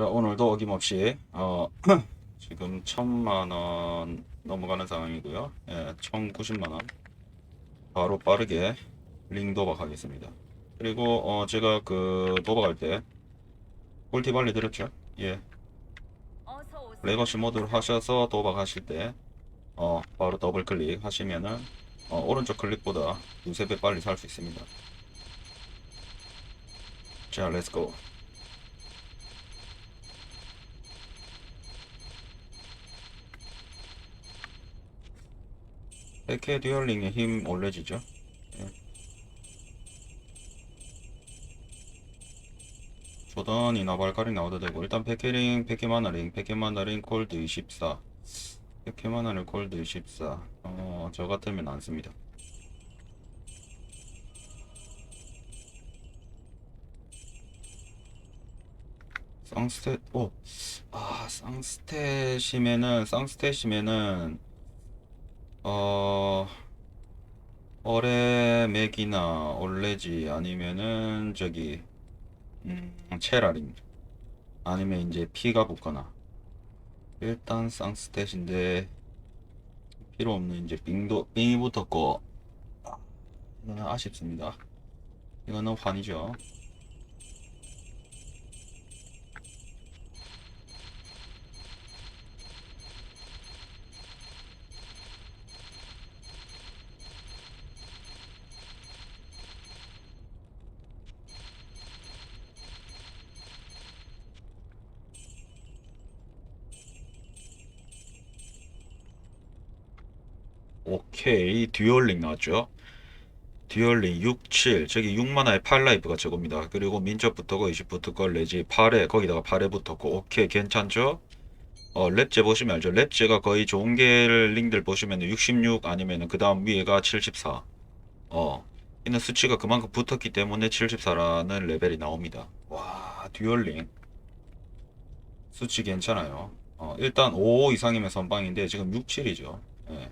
자, 오늘도 어김없이 어, 지금 천만 원 넘어가는 상황이고요. 예, 1,090만 원 바로 빠르게 링 도박하겠습니다. 그리고 어, 제가 그 도박할 때 꿀팁 알려드렸죠. 예. 레거시 모드로 하셔서 도박하실 때 어, 바로 더블 클릭 하시면은 어, 오른쪽 클릭보다 두세 배 빨리 살 수 있습니다. 자, 렛츠고. 백해 듀얼링의 힘 올려지죠. 예. 조던이나 발가락 나와도 되고 일단 백해링, 백해마나링, 백해마나링 골드 24 백해마나링 골드 24 어, 저 같으면 안 씁니다. 쌍스탯 오, 아 쌍스탯이면은 쌍스탯이면은 어 어레 맥이나 올레지 아니면은 저기 음 체라링 아니면 이제 피가 붙거나 일단 쌍스탯인데 필요 없는 이제 빙도 빙이 붙었고 아, 아쉽습니다. 이거는 환이죠. 오케이 듀얼링 나왔죠 듀얼링 6, 7 저기 6만화에 8라이프가 저겁니다 그리고 민첩 붙었고 20 붙었고 레지 8에 거기다가 8에 붙었고 오케이 괜찮죠 어 랩제 보시면 알죠 랩제가 거의 좋은 게 링들 보시면 66 아니면 그 다음 위에가 74 어, 이는 수치가 그만큼 붙었기 때문에 74라는 레벨이 나옵니다. 와, 듀얼링. 수치 괜찮아요. 어, 일단 5 이상이면 선방인데 지금 6, 7이죠. 예.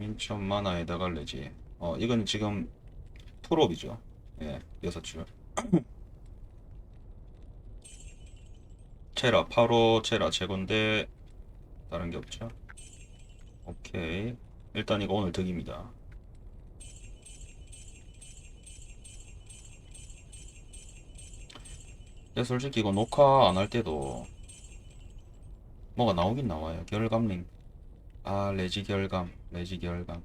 민첩 만화에다가 레지. 어, 이건 지금 투롭이죠. 예, 6줄. 체라, 8호 체라 최고인데 다른 게 없죠. 오케이. 일단 이거 오늘 득입니다. 근데 솔직히 이거 녹화 안 할 때도 뭐가 나오긴 나와요. 결감링. 아, 레지 결감. 레지 결감.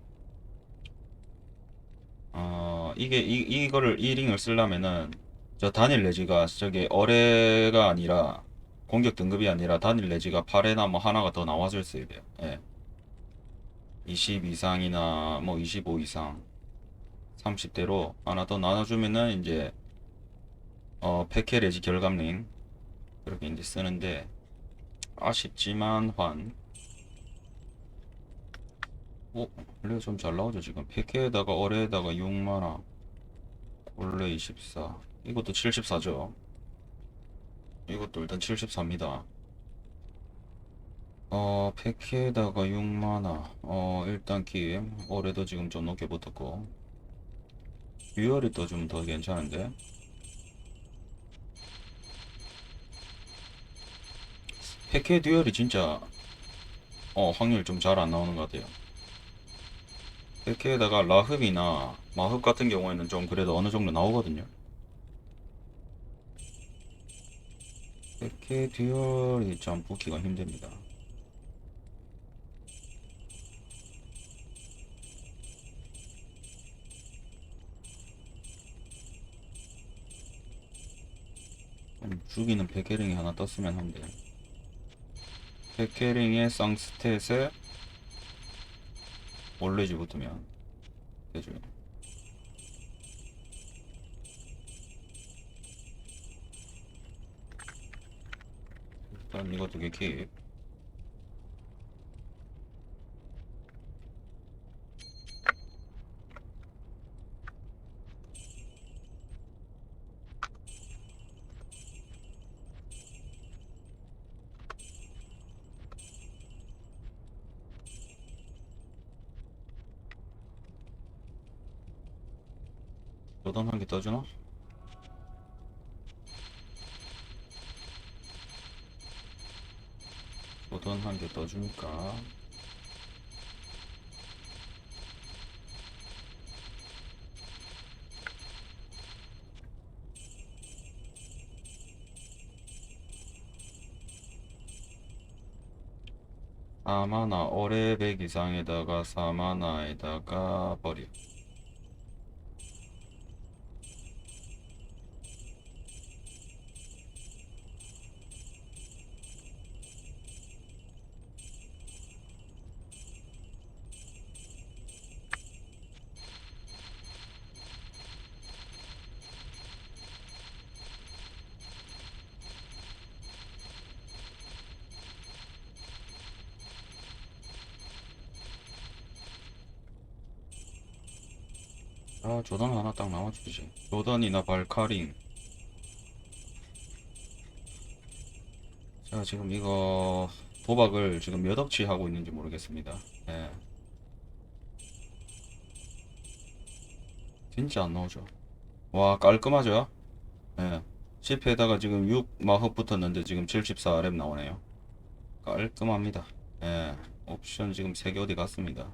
어, 이게, 이, 이거를, 이 링을 쓰려면은, 저 단일 레지가, 저기, 어뢰가 아니라, 공격 등급이 아니라, 단일 레지가 8회나 뭐 하나가 더 나와줄 써야 돼요. 예. 20 이상이나, 뭐 25 이상, 30대로 하나 더 나눠주면은, 이제, 어, 패케 레지 결감링 그렇게 이제 쓰는데 아쉽지만 환 어? 원래 좀 잘 나오죠 지금? 패케에다가 어뢰에다가 6만화 원래 24 이것도 74죠? 이것도 일단 74입니다. 어 패케에다가 6만화 어 일단 김 어뢰도 지금 좀 높게 붙었고. 듀얼이 또 좀 더 괜찮은데? 패케 듀얼이 진짜 어 확률 좀 잘 안 나오는 것 같아요. 패케에다가 라흡이나 마흡 같은 경우에는 좀 그래도 어느 정도 나오거든요. 패케 듀얼이 좀 붙기가 힘듭니다. 좀 죽이는 베케링이 하나 떴으면 한데. 백캐링의 쌍스탯에 올레지 붙으면 되죠. 일단 이거 두개 킵. 여단 한개 떠주나? 조던 한 개 떠주니까 사마나 100 이상에다가 사마나에다가 버려 아 조던 하나 딱 나와주지. 조던이나 발카링 자 지금 이거 도박을 지금 몇 억치 하고 있는지 모르겠습니다. 예. 진짜 안 나오죠. 와 깔끔하죠? 예. 10회에다가 지금 6 마흡 붙었는데 지금 74렙 나오네요. 깔끔합니다. 예. 옵션 지금 3개 어디 갔습니다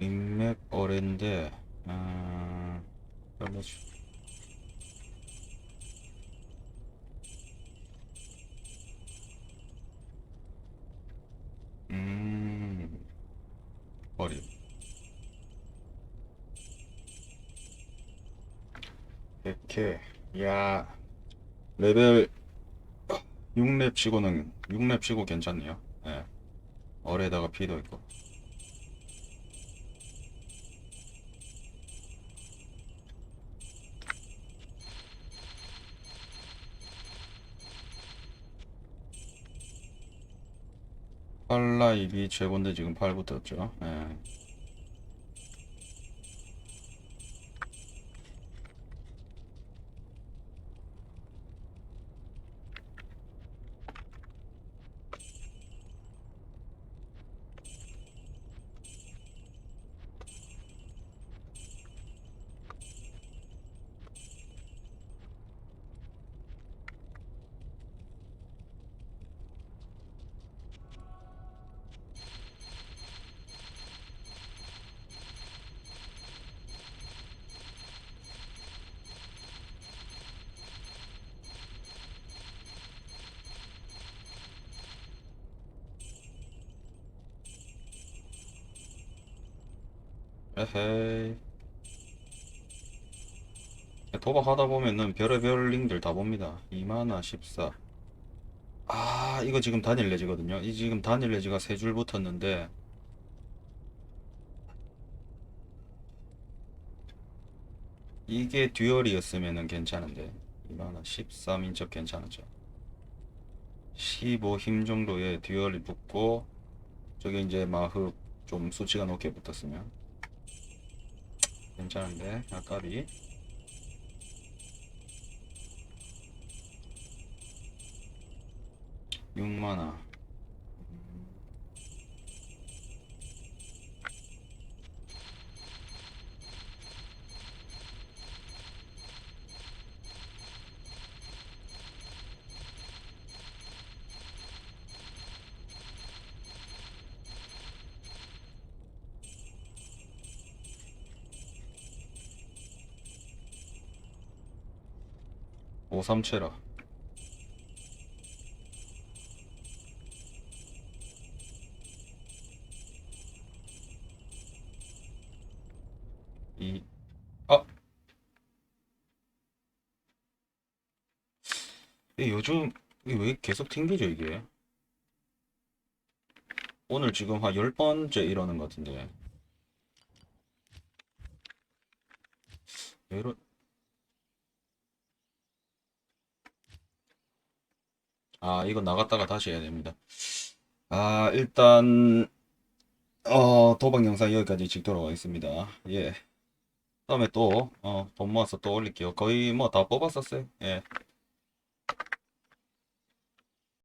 민맥 어랜데 아음 버려 이렇게 야 레벨 6렙 치고는 6렙 치고 괜찮네요. 예. 어레다가 피도 있고 팔라 입이 최고인데 지금 8 붙었죠. 예. 에헤이. 도박하다 보면은 별의별 링들 다 봅니다. 2만화 14. 아, 이거 지금 단일 레지거든요. 이 지금 단일 레지가 세 줄 붙었는데 이게 듀얼이었으면은 괜찮은데 2만화 13 인적 괜찮았죠. 15힘 정도의 듀얼이 붙고 저게 이제 마흡 좀 수치가 높게 붙었으면 괜찮은데 아까비 육만화 오삼체라. 이 아! 이 요즘 왜 계속 튕기죠 이게? 오늘 지금 한 열 번째 이러는 것 같은데. 왜 이러 아 이거 나갔다가 다시 해야 됩니다 아 일단 어 도박 영상 여기까지 찍도록 하겠습니다 예 다음에 또, 어, 돈 모아서 또 올릴게요. 거의 뭐 다 뽑았었어요. 예.